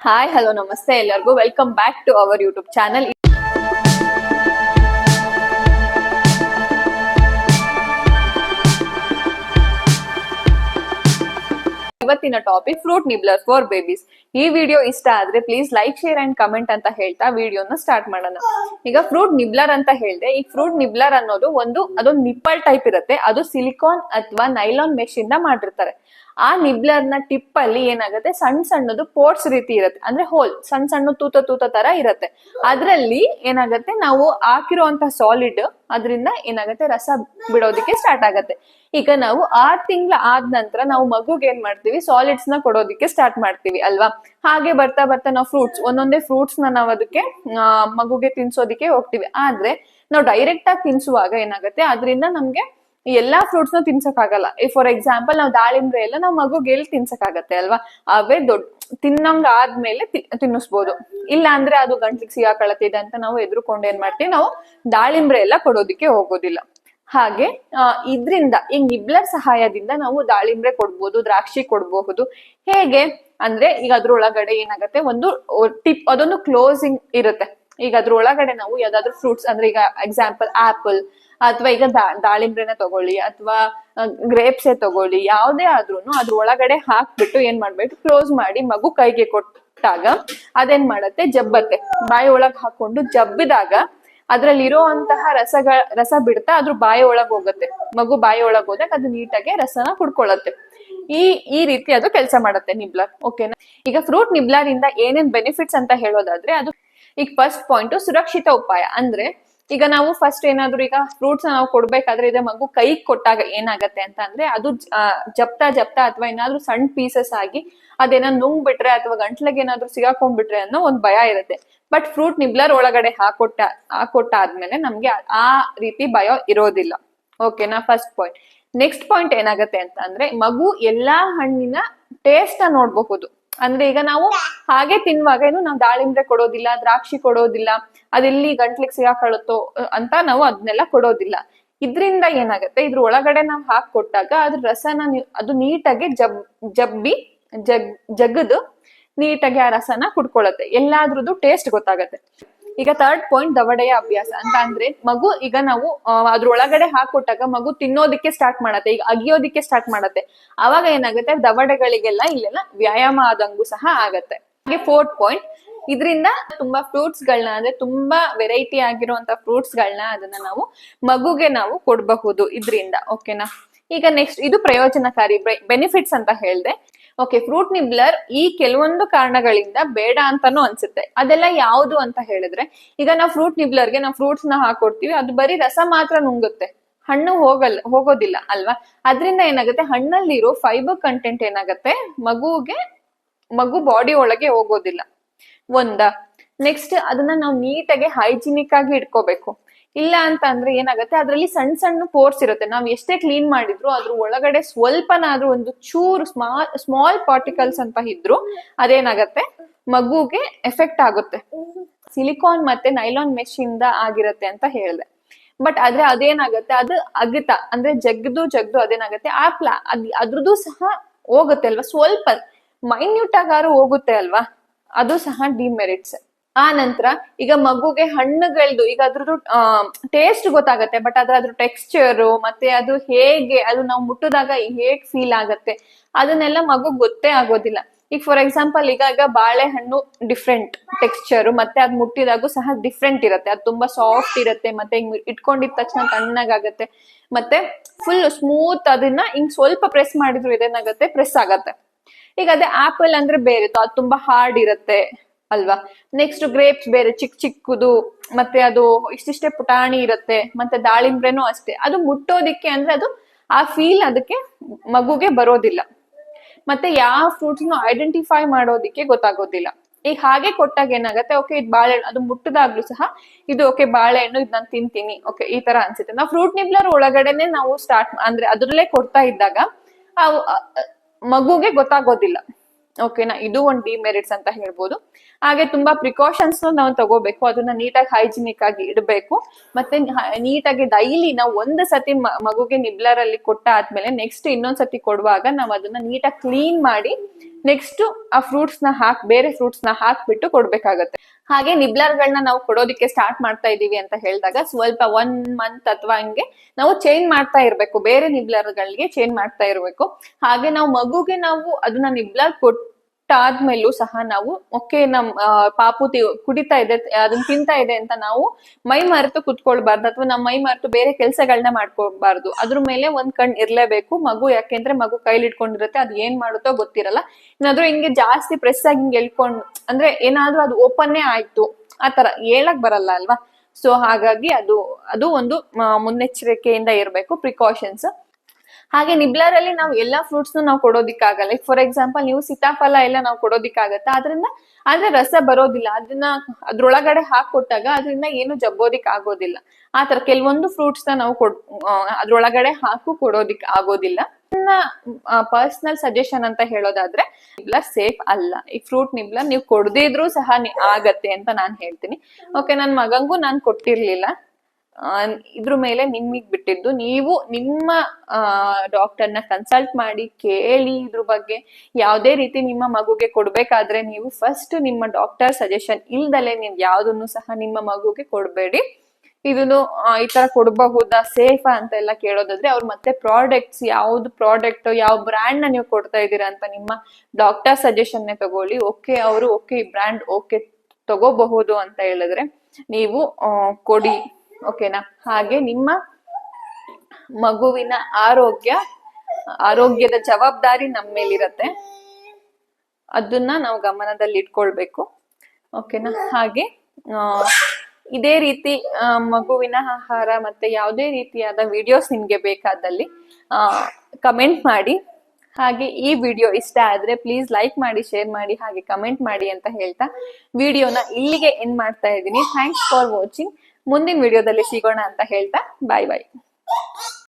Hi hello ನಮಸ್ತೆ ಎಲ್ಲರಿಗೂ welcome back to our YouTube channel ಇವತ್ತಿನ topic fruit nibbler for babies ಈ video ಇಷ್ಟ ಆದ್ರೆ please like share and comment ಅಂತ ಹೇಳ್ತಾ ವಿಡಿಯೋನ ಸ್ಟಾರ್ಟ್ ಮಾಡೋಣ. ಈಗ ಫ್ರೂಟ್ ನಿಬ್ಲರ್ ಅಂತ ಹೇಳ್ದೆ, ಈ ಫ್ರೂಟ್ ನಿಬ್ಲರ್ ಅನ್ನೋದು ಒಂದು ಅದೊಂದು ನಿಪ್ಪಲ್ ಟೈಪ್ ಇರುತ್ತೆ. ಅದು ಸಿಲಿಕಾನ್ ಅಥವಾ ನೈಲಾನ್ ಮೆಷಿನ್ ಇಂದ ಮಾಡಿರ್ತಾರೆ. ಆ ನಿಬ್ಲರ್ನ ಟಿಪ್ ಅಲ್ಲಿ ಏನಾಗುತ್ತೆ? ಸಣ್ಣ ಸಣ್ಣದು ಪೋರ್ಟ್ಸ್ ರೀತಿ ಇರುತ್ತೆ. ಅಂದ್ರೆ ಹೋಲ್ ಸಣ್ಣ ಸಣ್ಣ ತೂತ ತೂತ ತರ ಇರುತ್ತೆ. ಅದ್ರಲ್ಲಿ ಏನಾಗುತ್ತೆ? ನಾವು ಹಾಕಿರುವಂತ ಸಾಲಿಡ್ ಅದರಿಂದ ಏನಾಗುತ್ತೆ? ರಸ ಬಿಡೋದಿಕ್ಕೆ ಸ್ಟಾರ್ಟ್ ಆಗತ್ತೆ. ಈಗ ನಾವು ಆರ್ ತಿಂಗಳ ಆದ ನಂತರ ನಾವು ಮಗುಗೆ ಏನ್ ಮಾಡ್ತೀವಿ? ಸಾಲಿಡ್ಸ್ನ ಕೊಡೋದಕ್ಕೆ ಸ್ಟಾರ್ಟ್ ಮಾಡ್ತೀವಿ, ಅಲ್ವಾ? ಹಾಗೆ ಬರ್ತಾ ಬರ್ತಾ ನಾವು ಫ್ರೂಟ್ಸ್ ಒಂದೊಂದೇ ಫ್ರೂಟ್ಸ್ನ ನಾವು ಅದಕ್ಕೆ ಮಗುಗೆ ತಿನ್ಸೋದಿಕ್ಕೆ ಹೋಗ್ತೀವಿ. ಆದ್ರೆ ನಾವು ಡೈರೆಕ್ಟ್ ಆಗಿ ತಿನ್ಸುವಾಗ ಏನಾಗುತ್ತೆ? ಅದರಿಂದ ನಮ್ಗೆ ಎಲ್ಲಾ ಫ್ರೂಟ್ಸ್ನ ತಿನ್ಸಕ್ಕಾಗಲ್ಲ. ಫಾರ್ ಎಕ್ಸಾಂಪಲ್ ನಾವು ದಾಳಿಂಬ್ರೆ ಎಲ್ಲ ನಾವು ಮಗುಗೆ ಎಲ್ಲಿ ತಿನ್ಸಕ್ಕಾಗತ್ತೆ, ಅಲ್ವಾ? ಅವೇ ದೊಡ್ಡ, ತಿನ್ನಂಗ ಆದ್ಮೇಲೆ ತಿನ್ನಿಸ್ಬೋದು. ಇಲ್ಲ ಅಂದ್ರೆ ಅದು ಗಂಟ್ಲಿಗೆ ಸಿಗಾಕಳತ್ತಿದೆ ಅಂತ ನಾವು ಎದುರುಕೊಂಡು ಏನ್ ಮಾಡ್ತೀವಿ? ನಾವು ದಾಳಿಂಬ್ರೆ ಎಲ್ಲ ಕೊಡೋದಿಕ್ಕೆ ಹೋಗೋದಿಲ್ಲ. ಹಾಗೆ ಇದ್ರಿಂದ ಈ ನಿಬ್ಲರ್ ಸಹಾಯದಿಂದ ನಾವು ದಾಳಿಂಬೆ ಕೊಡ್ಬೋದು, ದ್ರಾಕ್ಷಿ ಕೊಡಬಹುದು. ಹೇಗೆ? ಅಂದ್ರೆ ಈಗ ಅದ್ರೊಳಗಡೆ ಏನಾಗುತ್ತೆ? ಒಂದು ಟಿಪ್, ಅದೊಂದು ಕ್ಲೋಸಿಂಗ್ ಇರುತ್ತೆ. ಈಗ ಅದ್ರೊಳಗಡೆ ನಾವು ಯಾವ್ದಾದ್ರು ಫ್ರೂಟ್ಸ್, ಅಂದ್ರೆ ಈಗ ಎಕ್ಸಾಂಪಲ್ ಆಪಲ್, ಅಥವಾ ಈಗ ದಾಳಿಂಬ್ರೆನ ತಗೊಳ್ಳಿ, ಅಥವಾ ಗ್ರೇಪ್ಸೆ ತಗೊಳ್ಳಿ, ಯಾವುದೇ ಆದ್ರೂ ಅದ್ರ ಒಳಗಡೆ ಹಾಕ್ಬಿಟ್ಟು ಏನ್ ಮಾಡ್ಬೇಕು? ಕ್ಲೋಸ್ ಮಾಡಿ ಮಗು ಕೈಗೆ ಕೊಟ್ಟಾಗ ಅದೇನ್ ಮಾಡತ್ತೆ? ಜಬ್ಬತ್ತೆ. ಬಾಯಿ ಒಳಗ್ ಹಾಕೊಂಡು ಜಬ್ಬಿದಾಗ ಅದ್ರಲ್ಲಿ ಇರುವಂತಹ ರಸಗಳ, ರಸ ಬಿಡ್ತಾ ಅದ್ರ ಬಾಯಿ ಒಳಗ್ ಹೋಗುತ್ತೆ. ಮಗು ಬಾಯಿ ಒಳಗ್ ಹೋದಾಗ ಅದು ನೀಟಾಗಿ ರಸನ ಕುಡ್ಕೊಳ್ಳುತ್ತೆ. ಈ ಈ ರೀತಿ ಅದು ಕೆಲಸ ಮಾಡುತ್ತೆ ನಿಬ್ಲರ್. ಓಕೆನಾ ಈಗ ಫ್ರೂಟ್ ನಿಬ್ಲರ್ ಇಂದ ಏನೇನ್ ಬೆನಿಫಿಟ್ಸ್ ಅಂತ ಹೇಳೋದಾದ್ರೆ ಅದು, ಈಗ ಫಸ್ಟ್ ಪಾಯಿಂಟ್ ಸುರಕ್ಷಿತ ಉಪಾಯ. ಅಂದ್ರೆ ಈಗ ನಾವು ಫಸ್ಟ್ ಏನಾದ್ರು ಈಗ ಫ್ರೂಟ್ಸ್ ನಾವು ಕೊಡ್ಬೇಕಾದ್ರೆ ಇದೆ ಮಗು ಕೈ ಕೊಟ್ಟಾಗ ಏನಾಗತ್ತೆ ಅಂತ ಅಂದ್ರೆ ಅದು ಜಪ್ತಾ ಜಪ್ತಾ ಅಥವಾ ಏನಾದ್ರೂ ಸಣ್ಣ ಪೀಸಸ್ ಆಗಿ ಅದೇನೋ ನುಂಗ್ ಬಿಟ್ರೆ ಅಥವಾ ಗಂಟ್ಲಗ್ ಏನಾದ್ರೂ ಸಿಗಾಕೊಂಡ್ಬಿಟ್ರೆ ಅನ್ನೋ ಒಂದ್ ಭಯ ಇರುತ್ತೆ. ಬಟ್ ಫ್ರೂಟ್ ನಿಬ್ಲರ್ ಒಳಗಡೆ ಹಾಕೊಟ್ಟ, ಹಾಕೊಟ್ಟಾದ್ಮೇಲೆ ನಮ್ಗೆ ಆ- ರೀತಿ ಭಯ ಇರೋದಿಲ್ಲ. ಓಕೆನಾ ಫಸ್ಟ್ ಪಾಯಿಂಟ್ ನೆಕ್ಸ್ಟ್ ಪಾಯಿಂಟ್ ಏನಾಗತ್ತೆ ಅಂತ ಅಂದ್ರೆ ಮಗು ಎಲ್ಲಾ ಹಣ್ಣಿನ ಟೇಸ್ಟ್ ನೋಡ್ಬಹುದು. ಅಂದ್ರೆ ಈಗ ನಾವು ಹಾಗೆ ತಿನ್ನುವಾಗ ಏನು ನಾವು ದಾಳಿಂಬ್ರೆ ಕೊಡೋದಿಲ್ಲ, ದ್ರಾಕ್ಷಿ ಕೊಡೋದಿಲ್ಲ, ಅದೆಲ್ಲಿ ಗಂಟ್ಲಿಗೆ ಸಿಗಾಕೊಳ್ಳುತ್ತೋ ಅಂತ ನಾವು ಅದನ್ನೆಲ್ಲ ಕೊಡೋದಿಲ್ಲ. ಇದ್ರಿಂದ ಏನಾಗುತ್ತೆ? ಇದ್ರ ಒಳಗಡೆ ನಾವು ಹಾಕಿ ಕೊಟ್ಟಾಗ ಅದ್ರ ರಸನ ಅದು ನೀಟಾಗಿ ಜಬ್, ಜಬ್ಬಿ ಜಗ್ ಜಗದು ನೀಟಾಗಿ ಆ ರಸನ ಕುಡ್ಕೊಳತ್ತೆ. ಎಲ್ಲಾದ್ರದ್ದು ಟೇಸ್ಟ್ ಗೊತ್ತಾಗತ್ತೆ. ಈಗ ಥರ್ಡ್ ಪಾಯಿಂಟ್ ದವಡೆಯ ಅಭ್ಯಾಸ ಅಂತ ಅಂದ್ರೆ ಮಗು ಈಗ ನಾವು ಅದ್ರೊಳಗಡೆ ಹಾಕೊಟ್ಟಾಗ ಮಗು ತಿನ್ನೋದಕ್ಕೆ ಸ್ಟಾರ್ಟ್ ಮಾಡತ್ತೆ, ಈಗ ಅಗಿಯೋದಿಕ್ಕೆ ಸ್ಟಾರ್ಟ್ ಮಾಡತ್ತೆ. ಅವಾಗ ಏನಾಗುತ್ತೆ? ದವಡೆಗಳಿಗೆಲ್ಲ ಇಲ್ಲೆಲ್ಲ ವ್ಯಾಯಾಮ ಆದಂಗೂ ಸಹ ಆಗತ್ತೆ. ಹಾಗೆ ಫೋರ್ತ್ ಪಾಯಿಂಟ್ ಇದರಿಂದ ತುಂಬಾ ಫ್ರೂಟ್ಸ್ ಗಳನ್ನ ಅಂದ್ರೆ ತುಂಬಾ ವೆರೈಟಿ ಆಗಿರುವಂತ ಫ್ರೂಟ್ಸ್ ಗಳನ್ನ ಅದನ್ನ ನಾವು ಮಗುಗೆ ನಾವು ಕೊಡಬಹುದು ಇದರಿಂದ ಓಕೆನಾ ಈಗ ನೆಕ್ಸ್ಟ್ ಇದು ಪ್ರಯೋಜನಕಾರಿ ಬೆನಿಫಿಟ್ಸ್ ಅಂತ ಹೇಳ್ದೆ. ಓಕೆ ಫ್ರೂಟ್ ನಿಬ್ಲರ್ ಈ ಕೆಲವೊಂದು ಕಾರಣಗಳಿಂದ ಬೇಡ ಅಂತಾನು ಅನ್ಸುತ್ತೆ. ಅದೆಲ್ಲ ಯಾವುದು ಅಂತ ಹೇಳಿದ್ರೆ, ಈಗ ನಾವು ಫ್ರೂಟ್ ನಿಬ್ಲರ್ಗೆ ನಾವು ಫ್ರೂಟ್ಸ್ನ ಹಾಕೊಡ್ತೀವಿ, ಅದು ಬರೀ ರಸ ಮಾತ್ರ ನುಂಗುತ್ತೆ. ಹಣ್ಣು ಹೋಗಲ್ಲ ಹೋಗೋದಿಲ್ಲ ಅಲ್ವಾ? ಅದರಿಂದ ಏನಾಗುತ್ತೆ? ಹಣ್ಣಲ್ಲಿರೋ ಫೈಬರ್ ಕಂಟೆಂಟ್ ಏನಾಗುತ್ತೆ? ಮಗುಗೆ, ಮಗು ಬಾಡಿ ಒಳಗೆ ಹೋಗೋದಿಲ್ಲ. ಒಂದ ನೆಕ್ಸ್ಟ್ ಅದನ್ನ ನಾವು ನೀಟಾಗಿ ಹೈಜಿನಿಕ್ ಆಗಿ ಇಟ್ಕೋಬೇಕು. ಇಲ್ಲ ಅಂತ ಅಂದ್ರೆ ಏನಾಗುತ್ತೆ? ಅದ್ರಲ್ಲಿ ಸಣ್ಣ ಸಣ್ಣ ಪೋರ್ಸ್ ಇರುತ್ತೆ. ನಾವ್ ಎಷ್ಟೇ ಕ್ಲೀನ್ ಮಾಡಿದ್ರು, ಅದ್ರ ಒಳಗಡೆ ಸ್ವಲ್ಪನಾದ್ರೂ ಒಂದು ಚೂರು ಸ್ಮಾಲ್ ಸ್ಮಾಲ್ ಪಾರ್ಟಿಕಲ್ಸ್ ಅಂತ ಇದ್ರು, ಅದೇನಾಗತ್ತೆ? ಮಗುಗೆ ಎಫೆಕ್ಟ್ ಆಗುತ್ತೆ. ಸಿಲಿಕಾನ್ ಮತ್ತೆ ನೈಲಾನ್ ಮೆಶ್ ಇಂದ ಆಗಿರತ್ತೆ ಅಂತ ಹೇಳ್ದೆ. ಬಟ್ ಆದ್ರೆ ಅದೇನಾಗತ್ತೆ? ಅದು ಅಗಿತ. ಅಂದ್ರೆ ಜಗ್ದು ಜಗ್ದು ಅದೇನಾಗತ್ತೆ? ಆ ಪ್ಲಾ, ಅದ್, ಅದ್ರದ್ದು ಸಹ ಹೋಗುತ್ತೆ ಅಲ್ವಾ? ಸ್ವಲ್ಪ ಮೈನ್ಯೂಟ್ ಆಗಾರು ಹೋಗುತ್ತೆ ಅಲ್ವಾ? ಅದು ಸಹ ಡಿಮೆರಿಟ್ಸ್ ಆ ನಂತರ ಈಗ ಮಗುಗೆ ಹಣ್ಣುಗಳದ್ದು ಈಗ ಅದ್ರದ್ದು ಟೇಸ್ಟ್ ಗೊತ್ತಾಗತ್ತೆ ಬಟ್ ಅದ್ರ ಅದ್ರ ಟೆಕ್ಸ್ಚರ್ ಮತ್ತೆ ಅದು ಹೇಗೆ, ಅದು ನಾವು ಮುಟ್ಟಿದಾಗ ಹೇಗ್ ಫೀಲ್ ಆಗತ್ತೆ, ಅದನ್ನೆಲ್ಲ ಮಗು ಗೊತ್ತೇ ಆಗೋದಿಲ್ಲ. ಈಗ ಫಾರ್ ಎಕ್ಸಾಂಪಲ್ ಈಗ ಈಗ ಬಾಳೆಹಣ್ಣು ಡಿಫ್ರೆಂಟ್ ಟೆಕ್ಸ್ಚರ್ ಮತ್ತೆ ಅದ್ ಮುಟ್ಟಿದಾಗೂ ಸಹ ಡಿಫ್ರೆಂಟ್ ಇರುತ್ತೆ. ಅದು ತುಂಬಾ ಸಾಫ್ಟ್ ಇರುತ್ತೆ, ಮತ್ತೆ ಹಿಂಗ್ ಇಟ್ಕೊಂಡಿದ ತಕ್ಷಣ ತಣ್ಣಗಾಗತ್ತೆ, ಮತ್ತೆ ಫುಲ್ ಸ್ಮೂತ್ ಅದನ್ನ ಹಿಂಗ್ ಸ್ವಲ್ಪ ಪ್ರೆಸ್ ಮಾಡಿದ್ರು ಇದೇನಾಗತ್ತೆ ಪ್ರೆಸ್ ಆಗತ್ತೆ. ಈಗ ಅದೇ ಆಪಲ್ ಅಂದ್ರೆ ಬೇರೆ, ಅದು ತುಂಬಾ ಹಾರ್ಡ್ ಇರುತ್ತೆ. ಅಲ್ವಾ? ನೆಕ್ಸ್ಟ್ ಗ್ರೇಪ್ಸ್ ಬೇರೆ ಚಿಕ್ಕ ಚಿಕ್ಕದು, ಮತ್ತೆ ಅದು ಇಷ್ಟಿಷ್ಟೇ ಪುಟಾಣಿ ಇರುತ್ತೆ, ಮತ್ತೆ ದಾಳಿಂಬ್ರೆನೂ ಅಷ್ಟೇ. ಅದು ಮುಟ್ಟೋದಿಕ್ಕೆ ಅಂದ್ರೆ ಅದು ಆ ಫೀಲ್ ಅದಕ್ಕೆ ಮಗುಗೆ ಬರೋದಿಲ್ಲ. ಮತ್ತೆ ಯಾವ ಫ್ರೂಟ್ಸ್ ಐಡೆಂಟಿಫೈ ಮಾಡೋದಿಕ್ಕೆ ಗೊತ್ತಾಗೋದಿಲ್ಲ. ಈಗ ಹಾಗೆ ಕೊಟ್ಟಾಗ ಏನಾಗುತ್ತೆ? ಓಕೆ ಇದು ಬಾಳೆಹಣ್ಣು ಅದು ಮುಟ್ಟದಾಗ್ಲೂ ಸಹ ಇದು ಓಕೆ ಬಾಳೆಹಣ್ಣು ಇದು ನಾನು ತಿಂತೀನಿ. ಓಕೆ ಈ ತರ ಅನ್ಸುತ್ತೆ. ನಾವು ಫ್ರೂಟ್ ನಿಬ್ಲರ್ ಒಳಗಡೆನೆ ನಾವು ಸ್ಟಾರ್ಟ್ ಅಂದ್ರೆ ಅದ್ರಲ್ಲೇ ಕೊಡ್ತಾ ಇದ್ದಾಗ ಮಗುಗೆ ಗೊತ್ತಾಗೋದಿಲ್ಲ. ಓಕೆನಾ ಇದು ಒಂದು ಡಿಮೆರಿಟ್ಸ್ ಅಂತ ಹೇಳ್ಬೋದು. ಹಾಗೆ ತುಂಬಾ ಪ್ರಿಕಾಷನ್ಸ್ ನಾವು ತಗೋಬೇಕು. ಅದನ್ನ ನೀಟಾಗಿ ಹೈಜಿನಿಕ್ ಆಗಿ ಇಡಬೇಕು. ಮತ್ತೆ ನೀಟಾಗಿ ಡೈಲಿ ನಾವು ಒಂದು ಸತಿ ಮಗುಗೆ ನಿಬ್ಲರ್ ಅಲ್ಲಿ ಕೊಟ್ಟ ಆದ್ಮೇಲೆ ನೆಕ್ಸ್ಟ್ ಇನ್ನೊಂದ್ ಸತಿ ಕೊಡುವಾಗ ನಾವು ಅದನ್ನ ನೀಟಾಗಿ ಕ್ಲೀನ್ ಮಾಡಿ ನೆಕ್ಸ್ಟ್ ಆ ಫ್ರೂಟ್ಸ್ನ ಹಾಕ್, ಬೇರೆ ಫ್ರೂಟ್ಸ್ನ ಹಾಕ್ಬಿಟ್ಟು ಕೊಡ್ಬೇಕಾಗತ್ತೆ. ಹಾಗೆ ನಿಬ್ಲರ್ಗಳನ್ನ ನಾವು ಕೊಡೋದಕ್ಕೆ ಸ್ಟಾರ್ಟ್ ಮಾಡ್ತಾ ಇದೀವಿ ಅಂತ ಹೇಳಿದಾಗ ಸ್ವಲ್ಪ ಒನ್ ಮಂತ್ ಅಥವಾ ಹಂಗೆ ನಾವು ಚೇಂಜ್ ಮಾಡ್ತಾ ಇರ್ಬೇಕು. ಬೇರೆ ನಿಬ್ಲರ್ಗಳಿಗೆ ಚೇಂಜ್ ಮಾಡ್ತಾ ಇರ್ಬೇಕು. ಹಾಗೆ ನಾವು ಮಗುಗೆ ನಾವು ಅದನ್ನ ನಿಬ್ಲರ್ ಕೊಟ್ಟಾದ್ಮೇಲೂ ಸಹ ನಾವು, ಓಕೆ, ನಮ್ ಪಾಪು ಕುಡಿತಾ ಇದೆ ಅದನ್ನ ತಿಂತಾ ಇದೆ ಅಂತ ನಾವು ಮೈ ಮರೆತು ಕುತ್ಕೊಳ್ಬಾರ್ದು ಅಥವಾ ನಮ್ಮ ಮೈ ಮರೆತು ಬೇರೆ ಕೆಲಸಗಳನ್ನ ಮಾಡ್ಕೊಬಾರ್ದು ಅದ್ರ ಮೇಲೆ ಒಂದ್ ಕಣ್ ಇರ್ಲೇಬೇಕು. ಮಗು ಯಾಕೆಂದ್ರೆ ಮಗು ಕೈಲಿ ಇಟ್ಕೊಂಡಿರುತ್ತೆ ಅದು ಏನ್ ಮಾಡುತ್ತೋ ಗೊತ್ತಿರಲ್ಲ. ಏನಾದ್ರೂ ಹಿಂಗೆ ಜಾಸ್ತಿ ಪ್ರೆಸ್ ಆಗಿ ಹಿಂಗೆ ಎಳ್ಕೊಂಡು, ಅಂದ್ರೆ ಏನಾದ್ರೂ ಅದು ಓಪನ್ನೇ ಆಯ್ತು. ಆತರ ಹೇಳಕ್ ಬರಲ್ಲ ಅಲ್ವಾ? ಸೊ ಹಾಗಾಗಿ ಅದು ಅದು ಒಂದು ಮುನ್ನೆಚ್ಚರಿಕೆಯಿಂದ ಇರಬೇಕು ಪ್ರಿಕಾಷನ್ಸ್ ಹಾಗೆ ನಿಬ್ಲರ್ ಅಲ್ಲಿ ನಾವು ಎಲ್ಲಾ ಫ್ರೂಟ್ಸ್ ನಾವು ಕೊಡೋದಿಕ್ಕಾಗಲ್ಲ. ಫಾರ್ ಎಕ್ಸಾಂಪಲ್ ನೀವು ಸೀತಾಫಲ ಎಲ್ಲ ನಾವು ಕೊಡೋದಿಕ್ಕಾಗತ್ತ? ಅದರಿಂದ, ಆದ್ರೆ ರಸ ಬರೋದಿಲ್ಲ. ಅದನ್ನ ಅದ್ರೊಳಗಡೆ ಹಾಕೊಟ್ಟಾಗ ಅದರಿಂದ ಏನು ಜಬ್ಬೋದಿಕ್ ಆಗೋದಿಲ್ಲ ಆತರ ಕೆಲವೊಂದು ಫ್ರೂಟ್ಸ್ನ ನಾವು ಕೊಡ್ ಅದ್ರೊಳಗಡೆ ಹಾಕು ಕೊಡೋದಿಕ್ ಆಗೋದಿಲ್ಲ. ಪರ್ಸನಲ್ ಸಜೆಷನ್ ಅಂತ ಹೇಳೋದಾದ್ರೆ ನಿಬ್ಲರ್ ಸೇಫ್ ಅಲ್ಲ. ಈ ಫ್ರೂಟ್ ನಿಬ್ಲರ್ ನೀವು ಕೊಡದಿದ್ರು ಸಹ ಆಗತ್ತೆ ಅಂತ ನಾನು ಹೇಳ್ತೀನಿ. ಓಕೆ ನನ್ನ ಮಗಂಗೂ ನಾನು ಕೊಟ್ಟಿರ್ಲಿಲ್ಲ. ಇದ್ರ ಮೇಲೆ ನಿಮಗ್ ಬಿಟ್ಟಿದ್ದು. ನೀವು ನಿಮ್ಮ ಡಾಕ್ಟರ್ನ ಕನ್ಸಲ್ಟ್ ಮಾಡಿ ಕೇಳಿ ಇದ್ರ ಬಗ್ಗೆ ಯಾವುದೇ ರೀತಿ ನಿಮ್ಮ ಮಗುಗೆ ಕೊಡ್ಬೇಕಾದ್ರೆ ನೀವು ಫಸ್ಟ್ ನಿಮ್ಮ ಡಾಕ್ಟರ್ ಸಜೆಷನ್ ಇಲ್ದಲೆ ನೀವು ಯಾವ್ದನ್ನು ಸಹ ನಿಮ್ಮ ಮಗುಗೆ ಕೊಡಬೇಡಿ. ಇದನ್ನು ಈ ತರ ಕೊಡಬಹುದಾ ಸೇಫಾ ಅಂತ ಎಲ್ಲ ಕೇಳೋದಾದ್ರೆ ಅವ್ರು ಮತ್ತೆ ಪ್ರಾಡಕ್ಟ್ಸ್ ಯಾವ್ದು ಪ್ರಾಡಕ್ಟ್ ಯಾವ ಬ್ರ್ಯಾಂಡ್ನ ನೀವು ಕೊಡ್ತಾ ಇದ್ದೀರಾ ಅಂತ ನಿಮ್ಮ ಡಾಕ್ಟರ್ ಸಜೆಷನ್ ನೇ ತಗೊಳ್ಳಿ. ಓಕೆ, ಅವರು ಓಕೆ ಈ ಬ್ರ್ಯಾಂಡ್ ಓಕೆ ತಗೋಬಹುದು ಅಂತ ಹೇಳಿದ್ರೆ ನೀವು ಕೊಡಿ. ಓಕೆನಾ ಹಾಗೆ ನಿಮ್ಮ ಮಗುವಿನ ಆರೋಗ್ಯ, ಆರೋಗ್ಯದ ಜವಾಬ್ದಾರಿ ನಮ್ಮ ಮೇಲಿರತ್ತೆ. ಅದನ್ನ ನಾವು ಗಮನದಲ್ಲಿ ಇಟ್ಕೊಳ್ಬೇಕು ಓಕೆನಾ ಹಾಗೆ ಇದೇ ರೀತಿ ಮಗುವಿನ ಆಹಾರ ಮತ್ತೆ ಯಾವುದೇ ರೀತಿಯಾದ ವಿಡಿಯೋಸ್ ನಿಮ್ಗೆ ಬೇಕಾದಲ್ಲಿ ಕಮೆಂಟ್ ಮಾಡಿ. ಹಾಗೆ ಈ ವಿಡಿಯೋ ಇಷ್ಟ ಆದ್ರೆ ಪ್ಲೀಸ್ ಲೈಕ್ ಮಾಡಿ ಶೇರ್ ಮಾಡಿ, ಹಾಗೆ ಕಮೆಂಟ್ ಮಾಡಿ ಅಂತ ಹೇಳ್ತಾ ವಿಡಿಯೋನ ಇಲ್ಲಿಗೆ ಎಂಡ್ ಮಾಡ್ತಾ ಇದ್ದೀನಿ. ಥ್ಯಾಂಕ್ಸ್ ಫಾರ್ ವಾಚಿಂಗ್ ಮುಂದಿನ ವಿಡಿಯೋದಲ್ಲಿ ಸಿಗೋಣ ಅಂತ ಹೇಳ್ತಾ ಬಾಯ್ ಬಾಯ್